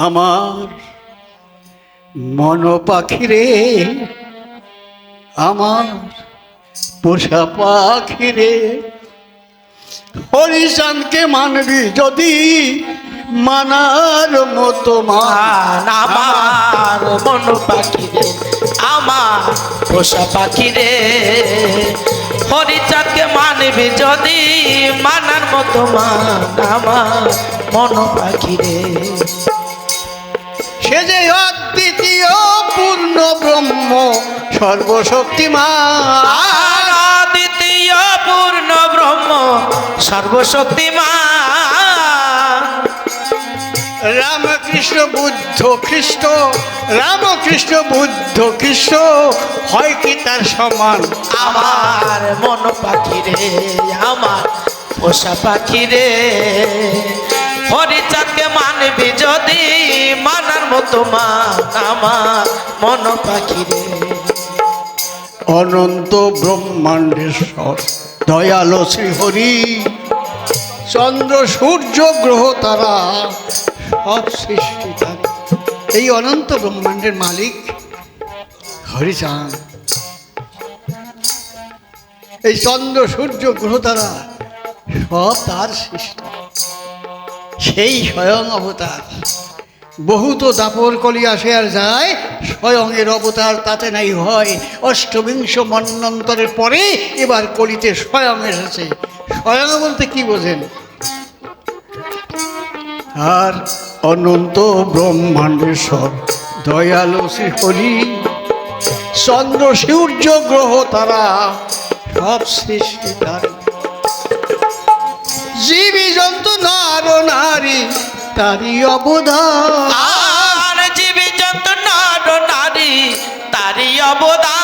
আমার মন পাখিরে, আমার পোষা পাখিরে। হরিশানকে মানবি যদি মানার মতো মান আমার মন পাখি রে আমার পোষা পাখি রে হরিচাঁদকে মানবি যদি মানার মতো মান আমার মন পাখি সর্বশক্তিমান। দ্বিতীয় পূর্ণ ব্রহ্ম সর্বশক্তিমান রামকৃষ্ণ বুদ্ধ খ্রিস্ট, রামকৃষ্ণ বুদ্ধ খ্রিস্ট, হয় কি তার সমান? আমার মন পাখি রে আমার পোষা পাখি রে হরিচাঁদকে মানবি যদি, মানার মতো মান আমার মন পাখি রে অনন্ত ব্রহ্মাণ্ডেশ্বর দয়ালো শ্রীহরি, চন্দ্র, সূর্য, গ্রহ তারা সব সৃষ্টি এই অনন্ত ব্রহ্মাণ্ডের মালিক হরিচাঁদ এই চন্দ্র, সূর্য, গ্রহ তারা সব তার সৃষ্টি। সেই স্বয়ং অবতার। বহুত দাপর কলি আসে আর যায় স্বয়ং এর অবতার তাতে নাই হয়। অষ্টবিংশ মন্বন্তরের পরে এবার কলিতে স্বয়ং এসেছে। স্বয়ং বলতে কি বোঝেন? আর অনন্ত ব্রহ্মাণ্ডেশ্বর দয়ালু শ্রীহরি চন্দ্র সূর্য গ্রহ তারা, সব সৃষ্টি তার। জীবী জন্তু নর নারী তারই অবদান। আর জীবী যত নর নারী তারই অবদান।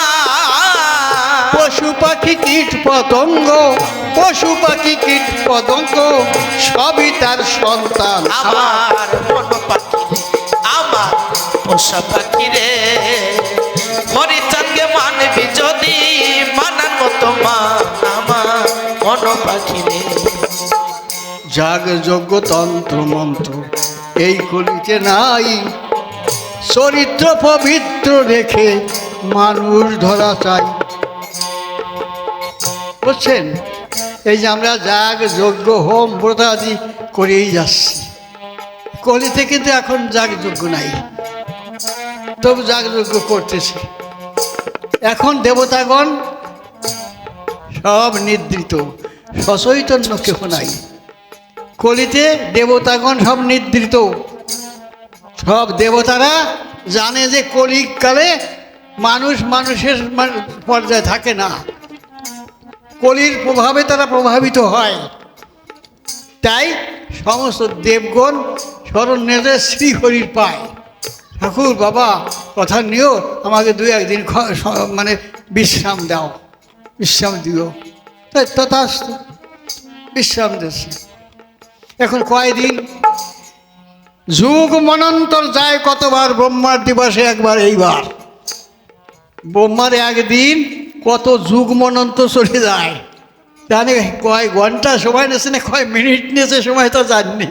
পশু পাখি কীট পতঙ্গ পশু পাখি কীট পতঙ্গ সবই তার সন্তান। আমার মন পাখি আমার পোষা পাখি রে। হরিচাঁদকে মানবি যদি মানার মতো মান আমার মন পাখি রে। যাগ যজ্ঞ তন্ত্র মন্ত্র। এই কলিতে নাই। চরিত্র পবিত্র রেখে মানুষ ধরা চাই। বুঝছেন? এই যে আমরা যাগ যজ্ঞ হোম ব্রতাদি করেই যাচ্ছি। কলিতে কিন্তু এখন যাগ যজ্ঞ নাই। তবু যাগ যজ্ঞ করতেছে। এখন দেবতাগণ সব নিদ্রিত, সচৈতন্য কেহ নাই। কলিতে দেবতাগণ সব নিদ্রিত। সব দেবতারা জানে যে কলিকালে মানুষ মানুষের পর্যায়ে থাকে না। কলির প্রভাবে তারা প্রভাবিত হয়। তাই সমস্ত দেবগণ স্মরণ নেতে শ্রীহরির পায়। ঠাকুর বাবা, কথা নিও, আমাকে দু একদিন মানে বিশ্রাম দাও। বিশ্রাম দিও। তাই তথাস্তু। বিশ্রাম দিচ্ছে। এখন কয়দিন যুগ মনন্তর যায় কতবার ব্রহ্মার দিবসে একবার, এইবার। ব্রহ্মার একদিন কত যুগ মনন্তর চলে যায়। জানে কয় ঘণ্টা সময় নেছে না কয় মিনিট নেছে সময় তো জাননি।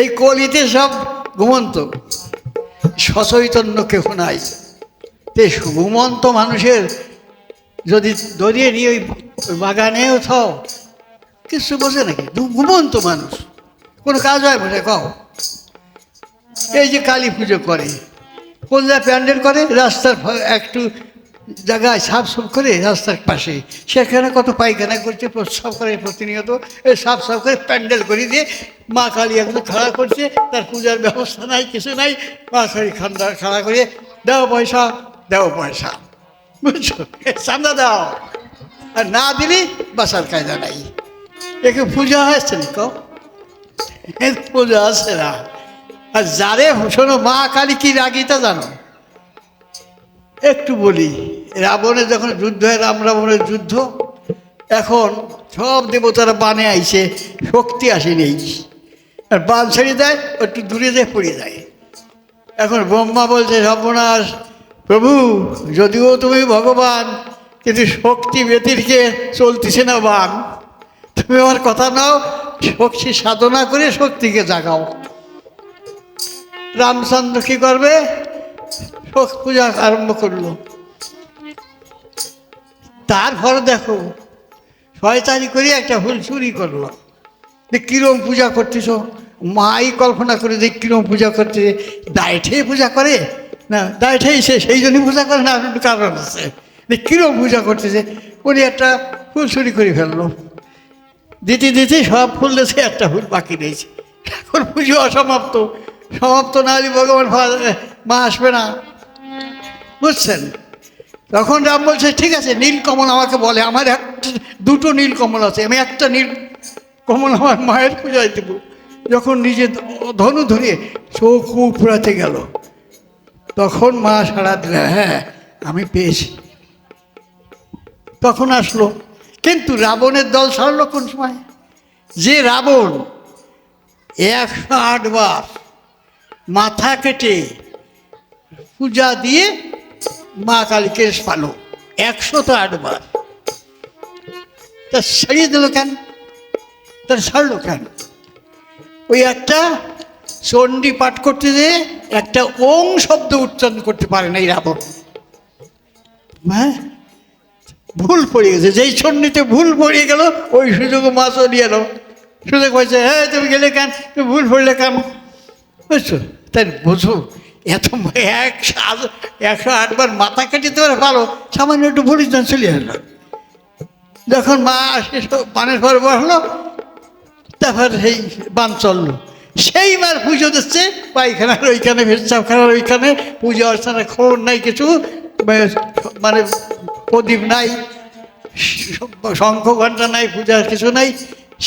এই কলিতে সব ঘুমন্ত। সচৈতন্য কেহ নাই। তে ঘুমন্ত মানুষের যদি দরিয়ে নিয়ে ওই বাগানেও থাও, কিছু বোঝে নাকি? ঘুমন্ত মানুষ। কোনো কাজ হয় বলে কও। এই যে কালী পুজো করে কোন জায়গায় প্যান্ডেল করে, রাস্তার একটু জায়গায় সাফ করে রাস্তার পাশে, সেখানে কত পায়খানা করছে, প্রস্রাব করে প্রতিনিয়ত, এই সাফ সাফ করে প্যান্ডেল করে দিয়ে মা কালী এখন খাড়া করছে, তার পূজার ব্যবস্থা নাই, কিছু নাই, মা কালী খান্ডা খাড়া করে দাও পয়সা দাও পয়সা। বুঝছ? চান্দা দাও। আর না দিলি বাসার কায়দা নাই। একে পূজা হয়েছে না কও? এ পূজা আছে না। আর যারে শোনো, মা কালী কি রাগিতা জানো? একটু বলি, রাবণের যখন যুদ্ধ হয়, রাম রাবণের যুদ্ধ, এখন সব দেবতারা বানে আইছে শক্তি আসে নেই আর বান ছেড়ে দেয়, একটু দূরে যায় পড়ে যায়। এখন ব্রহ্মা বলছে, সর্বনাশ, প্রভু, যদিও তুমি ভগবান, কিন্তু শক্তি ব্যতিরকে চলতেছে না বান। তুমি আমার কথা নাও, শক্তি সাধনা করে শক্তিকে জাগাও। রামচন্দ্র কি করবে? শোক পূজা আরম্ভ করল। তারপরে দেখো, শয়তানি করে একটা ফুল চুরি করল। যে কিরম পূজা করতেছ? মাই কল্পনা করে যে কিরম পূজা করতে দায়ঠে পূজা করে? না দায়ঠেই সে সেই জন্যই পূজা করে না কারণ আছে। কিরম পূজা করতেছে? উনি একটা ফুল চুরি করে ফেলল। দিতে দিতে সব ফুল দিয়েছে একটা ফুল বাকি রয়েছে। এখন পুজো অসমাপ্ত। সমাপ্ত না হলে ভগবান মা আসবে না। বুঝছেন? তখন রাম বলছে, ঠিক আছে, নীল কমল আমাকে বলে, আমার একটা দুটো নীল কমল আছে, আমি একটা নীল কমল আমার মায়ের পূজায় দেব। যখন নিজে ধনু ধরে চোখ পুরাতে গেল, তখন মা সাড়া দিল হ্যাঁ আমি পেয়েছি। তখন আসলো কিন্তু রাবণের দল ছাড়লো কোন সময়? যে রাবণ একশো আটবার মাথা কেটে পূজা দিয়ে মা কালীকে পালো একশত আটবার তা ছাড়িয়ে দিল কেন? তার ছাড়লো কেন? ওই একটা চণ্ডী পাঠ করতে যে একটা ওং শব্দ উচ্চারণ করতে পারে না এই রাবণ। হ্যাঁ? ভুল পড়ে গেছে। যেই চণ্ডীতে ভুল পড়ে গেল, ওই সুযোগ মা চলিয়ে এলো। সুযোগ হয়েছে হ্যাঁ তুমি গেলে কেন? তুমি ভুল পড়লে কেন? বুঝছ? তাই বোঝো, এত একশো একশো আটবার মাথা কেটে পারে ভালো, সামান্য একটু ভুল দান চলে এলো। যখন মা আসে পানের পর বসল, তারপর সেই বান চলল। সেই মার পুজো দিচ্ছে, পায়খানার ওইখানে ভেসাবখানার ওইখানে, পুজো অর্চনা খবর নাই কিছু মানে প্রদীপ নাই শঙ্খ ঘণ্টা নাই পূজার কিছু নাই,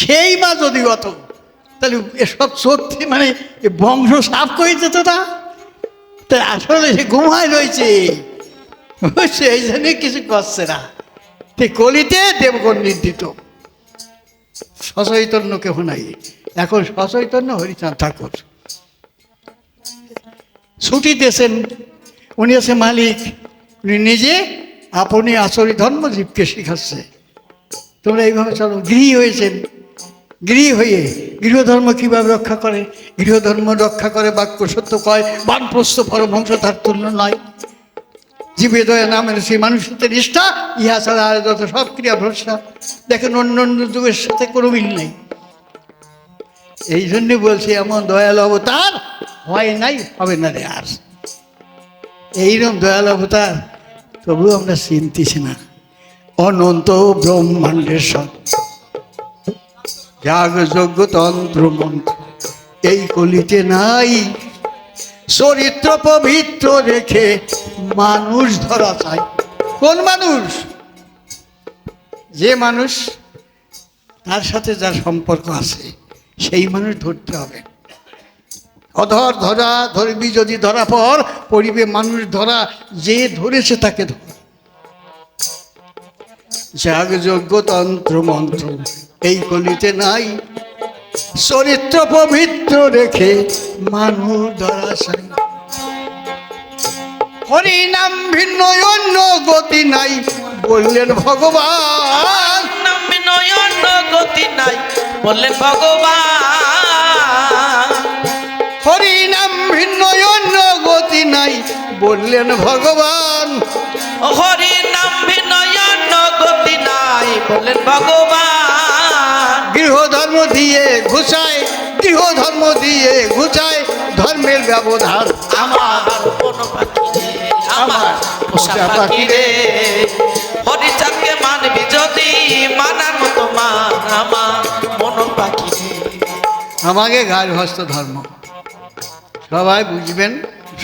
সেই মা যদি অত, তাহলে এসব সত্যি মানে বংশ সাফ করে যেত না তা আসলে সে ঘুমায় রয়েছে। এই জন্যে কিছু করছে না। তে কলিতে দেবগণ নির্দিত সচৈতন্য কেহ নাই। এখন সচৈতন্য হরিচাঁদ ঠাকুর। ছুটি দিয়েছেন উনি আছে মালিক। উনি নিজে আপনি আসরি ধর্ম জীবকে শিখাচ্ছে। তোমরা এইভাবে চলো। গৃহী হয়েছেন। গৃহী হয়ে গৃহধর্ম কীভাবে রক্ষা করে? গৃহধর্ম রক্ষা করে বাক্য সত্য কয়? বানপ্রস্থ পরমহংস তার তুল্য নয়। জীবে দয়া নামের সেই মানুষের নিষ্ঠা, ইহা ছাড়া আর যত সব ক্রিয়া ভরসা। দেখেন অন্য অন্য যুগের সাথে কোনো মিল নেই। এই জন্য বলছি, এমন দয়াল অবতার হয় নাই, হবে না রে আর। এইরকম দয়াল অবতার তবু আমরা চিনতেছি না। অনন্ত ব্রহ্মাণ্ডের সব। যাগ যজ্ঞ তন্ত্র মন্ত্র এই কলিতে নাই চরিত্র পবিত্র রেখে মানুষ ধরা চাই। কোন মানুষ? যে মানুষ, তার সাথে যার সম্পর্ক আছে, সেই মানুষ ধরতে হবে। অধর ধরা ধরবি যদি ধরা পর পরিবে মানুষ ধরা, যে ধরেছে তাকে ধর। যাগ যজ্ঞ তন্ত্র মন্ত্র, এই কলিতে নাই। চরিত্র পবিত্র রেখে মানুষ ধরা চাই। হরি নাম ভিন্ন, অন্য গতি নাই, বললেন ভগবান। বিনয় অন্য গতি নাই, বললেন ভগবান। হরি নাম ভিন্ন অন্য গতি নাই। বললেন ভগবান হরি নাম বিনয় অন্য গতি নাই। বললেন ভগবান গৃহধর্ম দিয়ে ঘুষায় গৃহধর্ম দিয়ে ঘুষায় ধর্মের ব্যবধান আমার আমার পোষা পাখি রে হরিচাঁদকে মানবি যদি মানার মতো মান আমার মন পাখি আমাকে গায়ের হস্ত ধর্ম। সবাই বুঝবেন,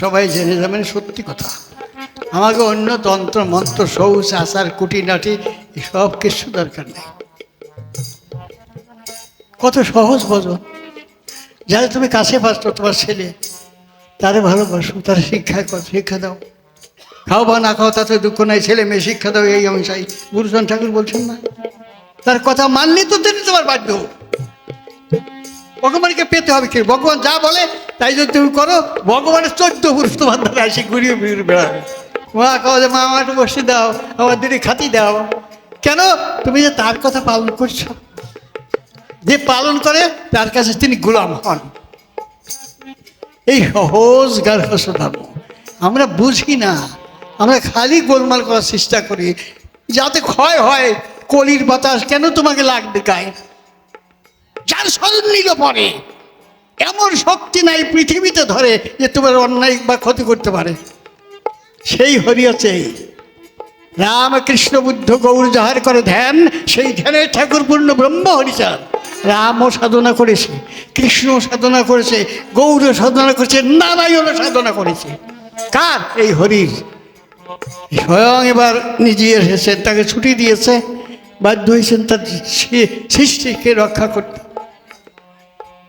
সবাই জেনে যাবেন সত্যি কথা। আমাকে অন্য তন্ত্র, মন্ত্র সৌস আচার কুটিনাটি সব কিছু দরকার নেই। কত সহজ বোঝো যারা তুমি কাছে পাচ্ছ, তোমার ছেলে, তারে ভালোবাসো, তার শিক্ষা শিক্ষা দাও। খাও বা না খাও, তাতে দুঃখ নাই, ছেলে মেয়ে শিক্ষা দাও, এই আমি চাই গুরুজন ঠাকুর বলছেন না, তার কথা মানলে তো তিনি তোমার বাধ্য। ভগবানকে পেতে হবে কি? ভগবান যা বলে, তাই যদি তুমি করো, ভগবানের চোদ্দ পুরুষ তোমার দ্বারা এসে ঘুরিয়ে ফিরে বেড়াবে। মা কও যে, মা আমার বসে দাও, আমার দিদি খাতি দাও। কেন? তুমি যে তার কথা পালন করছ। যে পালন করে, তার কাছে তিনি গোলাম হন। এই সহজ গার্হস্থ ধর্ম আমরা বুঝি না। আমরা খালি গোলমাল করার চেষ্টা করি। যাতে ক্ষয় হয়, কলির বাতাস কেন তোমাকে লাগবে গায়ে? যার স্মরণ নিল পরে। এমন শক্তি নাই পৃথিবীতে ধরে যে তোমার অন্যায় বা ক্ষতি করতে পারে। সেই হরিয়াছে রামকৃষ্ণ বুদ্ধ গৌর যাহার করে ধ্যান, সেই ধ্যানের ঠাকুর পূর্ণ ব্রহ্ম হরিচাঁদ রামও সাধনা করেছে কৃষ্ণ সাধনা করেছে গৌর সাধনা করেছে নারায়ণ সাধনা করেছে। কার এই হরির? স্বয়ং এবার নিজে এসেছেন তাকে ছুটি দিয়েছে, বাধ্য হয়েছেন তার সৃষ্টিকে রক্ষা করতে।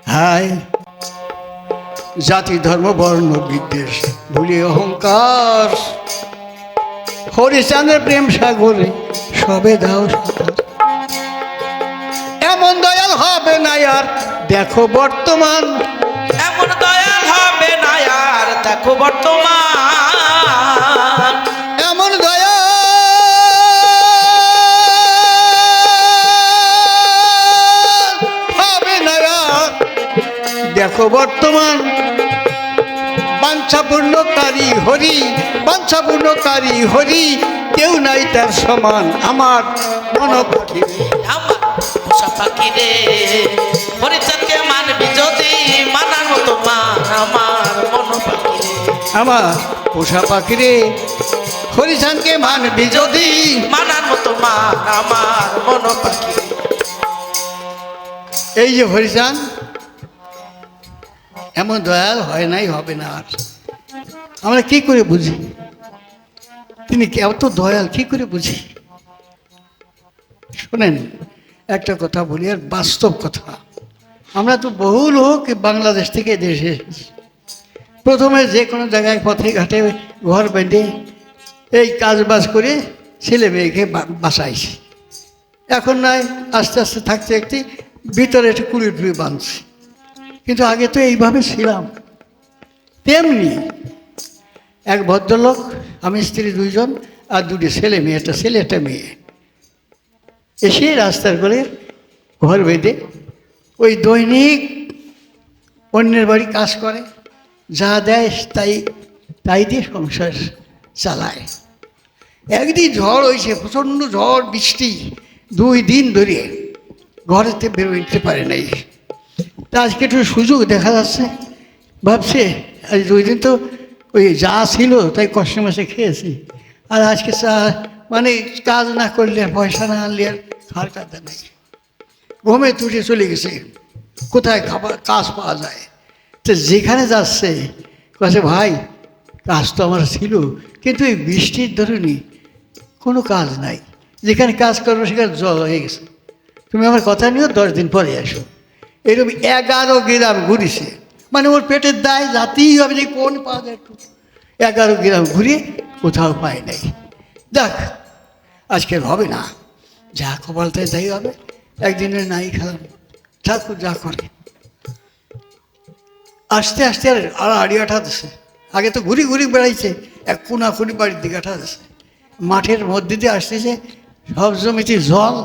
হায়, জাতি, ধর্ম, বর্ণ, বিদ্বেষ ভুলি অহংকার। হরিচাঁদের প্রেম সাগরে সবে দাও। এমন দয়াল হবে না আর, দেখো বর্তমান। এমন দয়াল হবে না আর, দেখো বর্তমান। দেখো বর্তমান। বাঞ্ছাপূর্ণকারী হরি বাঞ্ছাপূর্ণকারী হরি কেউ নাই তার সমান আমার মন পাখি পাখি রে হরিচাঁদকে মানবি যদি মানার মতো মান আমার মন পাখি আমার পোষা পাখি রে হরিচানকে মানবি যদি মানার মতো মান আমার মন পাখি এই যে হরিচান এমন দয়াল হয় নাই, হবে না আর। আমরা কি করে বুঝি? তিনি এত দয়াল, কি করে বুঝি? শোনেন, একটা কথা বলি, আর বাস্তব কথা। আমরা তো বহু লোক বাংলাদেশ থেকে দেশে এসেছি। প্রথমে যে কোনো জায়গায় পথে ঘাটে ঘর বেঁধে এই কাজ বাজ করে ছেলে মেয়েকে বাসাইছি এখন নয়, আস্তে আস্তে থাকতে একটি ভিতরে একটু কুড়ি টুড়ি বাঁধছি। কিন্তু আগে তো এইভাবে ছিলাম। তেমনি এক ভদ্রলোক, আমি স্ত্রী দুইজন আর দুটি ছেলে মেয়ে, একটা ছেলে, একটা মেয়ে। এসে রাস্তার করে ঘর বেঁধে ওই দৈনিক অন্যের বাড়ি কাজ করে, যা দেয় তাই তাই দিয়ে সংসার চালায়। একদিন ঝড় হয়েছে, প্রচণ্ড ঝড়, বৃষ্টি, দুই দিন ধরে ঘরেতে বেরোতে পারে নাই। তা আজকে একটু সুযোগ দেখা যাচ্ছে। ভাবছে, আজ দুই দিন তো ওই যা ছিল তাই কষ্ট মাসে খেয়েছি। আর আজকে মানে কাজ না করলে পয়সা না আনলে আর খাওয়ার নেই। ঘুমে তুটে চলে গেছে। কোথায় খাবার, কাজ পাওয়া যায়? তো যেখানে যাচ্ছে কাছে ভাই, কাজ তো আমার ছিল, কিন্তু এই বৃষ্টির ধরুনই কোনো কাজ নাই। যেখানে কাজ করব সেখানে জল হয়ে গেছে। তুমি আমার কথা নিও, দশ দিন পরে আসো। এরকম এগারো গ্রাম ঘুরিছে। মানে ওর পেটের দায় যাতেই হবে যে কোন পাওয়া যায় একটু। এগারো গ্রাম ঘুরে কোথাও পায় নাই। দেখ আজকে হবে না। যা কপালটায় তাই হবে। একদিনের নাই খেলাম। ঠাকুর যা করে। আস্তে আস্তে আর আর আড়ি দিছে। আগে তো ঘুরি ঘুরি বেড়াইছে। এক কোনা কোনি বাড়ির দিকে আঠা দিছে। মাঠের মধ্যে দিয়ে আসতেছে। সব জমিতে জল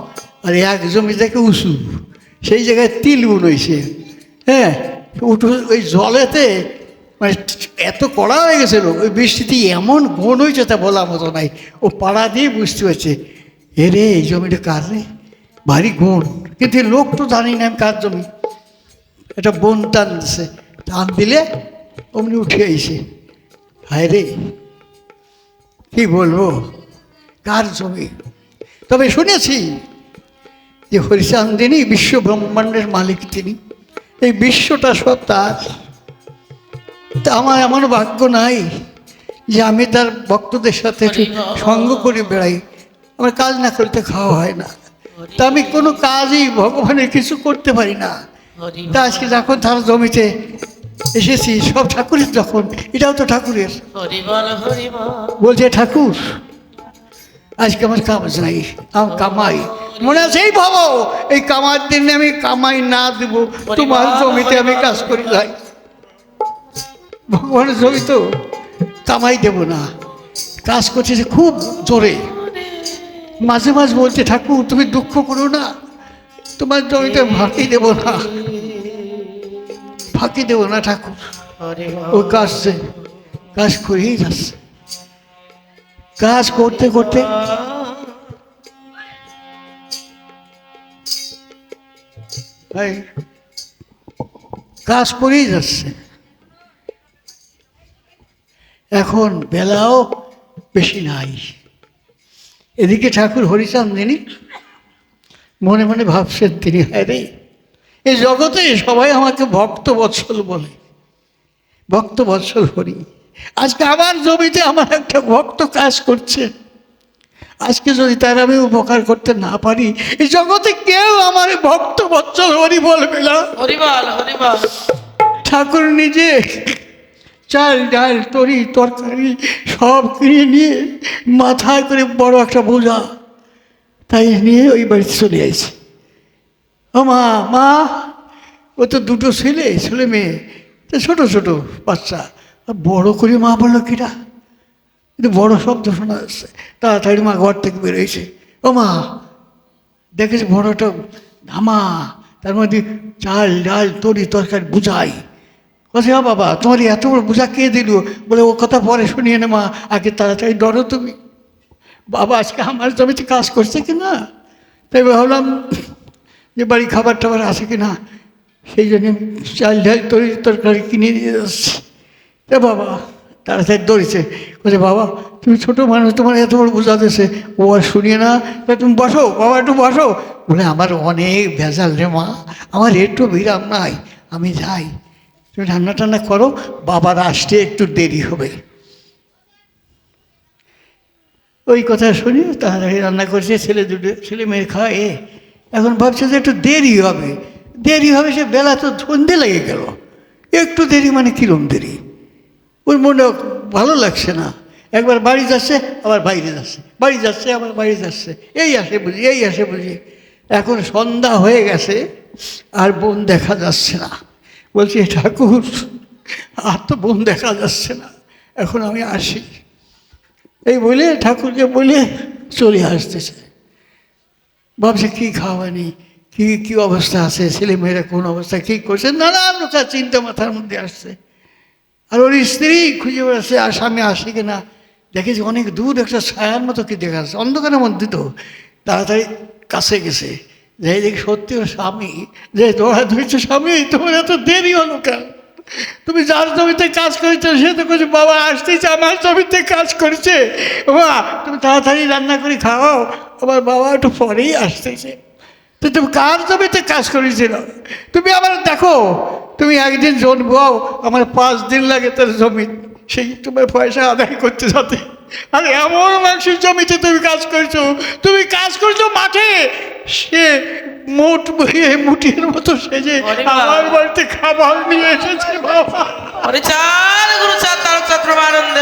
আর এক জমি থেকে উঁচু সেই জায়গায় তিল বুনইছে। হ্যাঁ? উঠু ওই জলেতে মানে এত কড়া হয়ে গেছিল ওই বৃষ্টিতে এমন গুণ হয়েছে তা বলার মতো নাই। ও পাড়া দিয়ে বুঝতে পারছে, এ রে, এই জমিটা কার রে? ভারী গুণ কিন্তু লোক তো জানি না আমি কার জমি। এটা বন টান দিছে। টান দিলে অমনি উঠে আইছে। হায় রে, কি বলব? কার জমি? তবে শুনেছি যে হরিচান্দিনী বিশ্ব ব্রহ্মাণ্ডের মালিক তিনি এই বিশ্বটা সব তার। তা আমার এমন ভাগ্য নাই যে আমি তার ভক্তদের সাথে সঙ্গ করে বেড়াই। আমার কাজ না করতে খাওয়া হয় না। তা আমি কোনো কাজই ভগবানের কিছু করতে পারি না। তা আজকে যখন তার জমিতে এসেছি সব ঠাকুরের যখন এটাও তো ঠাকুরের। বলছে ঠাকুর আজকে আমার কাজ নাই আমার কামাই মনে আছে এই ভাবো এই কামার দিনে আমি কামাই না দেব তোমার জমিতে আমি কাজ করি যাই ভগবানের জমি তো কামাই দেব না কাজ করছে যে খুব জোরে। মাঝে মাঝে বলছে ঠাকুর তুমি দুঃখ করো না তোমার জমিতে ফাঁকি দেব না ফাঁকি দেব না ঠাকুর। ও কাজছে কাজ করেই যাচ্ছে। কাজ করতে করতে এই, কাজ করেই যাচ্ছে। এখন বেলাও বেশি নাই। এদিকে ঠাকুর হরিচাঁদ মনে মনে ভাবছেন তিনি হ্যাঁ রে এই জগতে সবাই আমাকে ভক্ত বৎসল বলে। ভক্ত বৎসল হরি। আজকে আমার জমিতে আমার একটা ভক্ত কাজ করছে। আজকে যদি তার আমি উপকার করতে না পারি এই জগতে কেউ আমার ভক্ত বৎসল হরি বলবে না। হরিবল হরিবল ঠাকুর নিজে চাল ডাল তরি তরকারি সব কিনে নিয়ে মাথায় করে বড় একটা বোঝা তাই নিয়ে ওই বাড়িতে চলে আসি। ও মা মা ও তো দুটো ছেলে ছেলে মেয়ে তো ছোটো ছোটো বাচ্চা বড় করে মা বলল কিরা? কিন্তু বড় শব্দ শোনা যাচ্ছে। তাড়াতাড়ি মা ঘর থেকে বেরোয়েছে ও মা, দেখেছি বড়টা ধামা, তার মধ্যে চাল, ডাল, তরি তরকারি বুঝাই। বলছে হ্যাঁ বাবা, তোমার এত বড় বোঝা কে দিল? বলে, ও কথা পরে শুনিয়ে নে মা, আগে তাড়াতাড়ি ডরো তুমি। বাবা, আজকে আমার জমিতে কাজ করছে কি না? তাই ভাবলাম যে বাড়ি খাবার টাবার আছে কি না, সেই জন্য চাল, ডাল, তরি তরকারি কিনে নিয়ে যাচ্ছি। বাবা তাড়াতাড়ি দৌড়েছে বলছে বাবা, তুমি ছোটো মানুষ, তোমার এত বড় বোঝা দিয়েছে। ও আর শুনিয়ে না। তুমি বসো, বাবা, একটু বসো। বলে, আমার অনেক ভেজাল রে মা। আমার একটু বিরাম নাই। আমি যাই। তুমি রান্না টান্না করো, বাবার আসতে একটু দেরি হবে। ওই কথা শুনি তাড়াতাড়ি রান্না করছে, ছেলে দুটো, ছেলে মেয়ে খায়। এখন ভাবছে যে একটু দেরি হবে। দেরি হবে সে বেলা তো সন্ধে লেগে গেল। একটু দেরি মানে কিরম দেরি? ওর মনে ভালো লাগছে না। একবার বাড়ি যাচ্ছে, আবার বাইরে যাচ্ছে। বাড়ি যাচ্ছে, আবার বাড়ি যাচ্ছে। এই আসে বুঝি, এই আসে বুঝি। এখন সন্ধ্যা হয়ে গেছে, আর বোন দেখা যাচ্ছে না। বলছি, ঠাকুর, আর তো বোন দেখা যাচ্ছে না। এখন আমি আসি। এই বলে ঠাকুরকে বলে চলে আসতেছে ভাবছে, কী খাওয়ানি? কী কী অবস্থা আছে? ছেলে মেয়েরা কোন অবস্থা? কী করছে? নানান চিন্তা মাথার মধ্যে আসছে। আর ওর স্ত্রী খুঁজে বেড়াচ্ছে আসামে আসে কিনা? দেখেছি অনেক দূর একটা ছায়ার মতো কি দেখা যাচ্ছে, অন্ধকারের মধ্যে তো। তাড়াতাড়ি কাছে গেছে যে দেখি সত্যি ওর স্বামী। যে দৌড়া ধরেছে স্বামী, তোমার এত দেরি হলো কেন? তুমি যার জমিতে কাজ করেছ, সে তো কিছু বাবা আসতেছে আমার জমিতে কাজ করছে। বাবা তুমি তাড়াতাড়ি রান্না করে খাও আমার বাবা একটু পরেই আসতেছে। তো তুমি কার জমিতে কাজ করেছিল? তুমি আবার দেখো তুমি একদিন জন্মাও আমার পাঁচ দিন লাগে তার জমি সেই তোমার পয়সা আদায় করতে যাতে। আর এমন মানুষের জমিতে তুমি কাজ করছ তুমি কাজ করছ মাঠে সে মোট বইয়ে মুটির মতো সেজে আমার বাড়িতে খাবার নিয়ে এসেছে বাবা। হরি চাঁদ গুরু চাঁদ তারক চাঁদ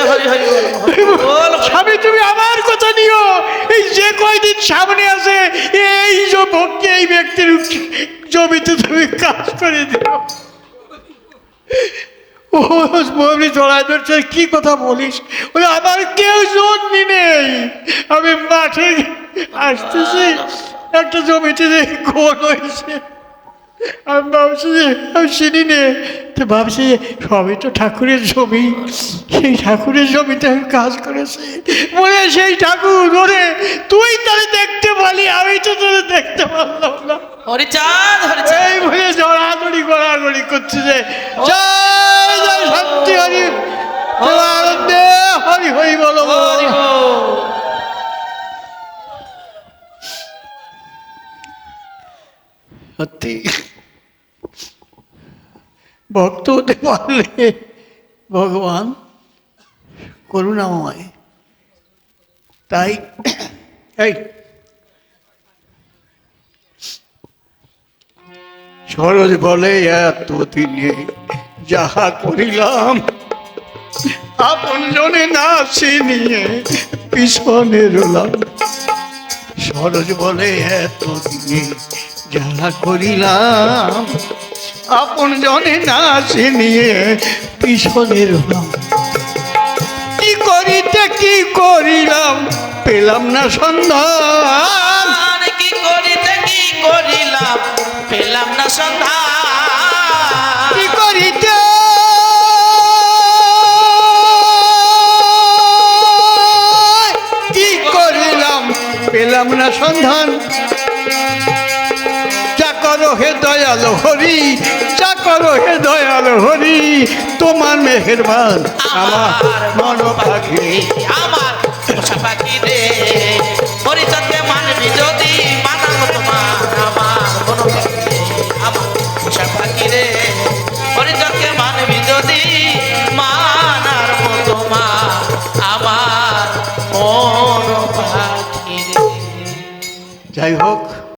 হরি হরি বল। হরি বল। হরি স্বামী তুমি আমার কথা নিও। এই যে কয়দিন সামনে আছে এই যে ভক্তি এই ব্যক্তির জমিতে তুমি কাজ করে দিও। ও বলি জড়াই ধরছে কি কথা বলিস? বলে আমার কেউ জন্মি নেই। আমি মাঠে আসতেছি একটা জমিতে গোল হয়েছে। আমি ভাবছি যে আমি চিনি নে। তো ভাবছি যে সবই তো ঠাকুরের জমি। সেই ঠাকুরের জমিতে আমি কাজ করেছি। মনে সেই ঠাকুর ওরে তুই তাহলে দেখতে পারলি আমি তো তোরে দেখতে পারলাম না। হরি চাঁদ হরি চাঁদ। এই বলে জড়াজড়ি গড়াগড়ি করছে যে জয় জয় সত্যি হরি। আনন্দে হরি বলো। হরি বল সত্যি। ভক্ত হতে পারলে ভগবান করুণাময়। তাই সরজ বলে, এতদিনে যাহা করিলাম, আপন জনে না নিয়ে পিছনে রোলাম সরজ বলে এত এতদিনে জ্বালা করিলাম। আপন জনে না সে নিয়ে পিছনের হলাম। কি করিতে কি করিলাম পেলাম না সন্ধান। কি করিতে কি করিলাম পেলাম না সন্ধান। কি করিতে? পেলাম না সন্ধান। দয়াল হরি যা করো হে দয়াল হরি তোমার মেহেরবান আমার মন পাখি আমার পোষা পাখি রে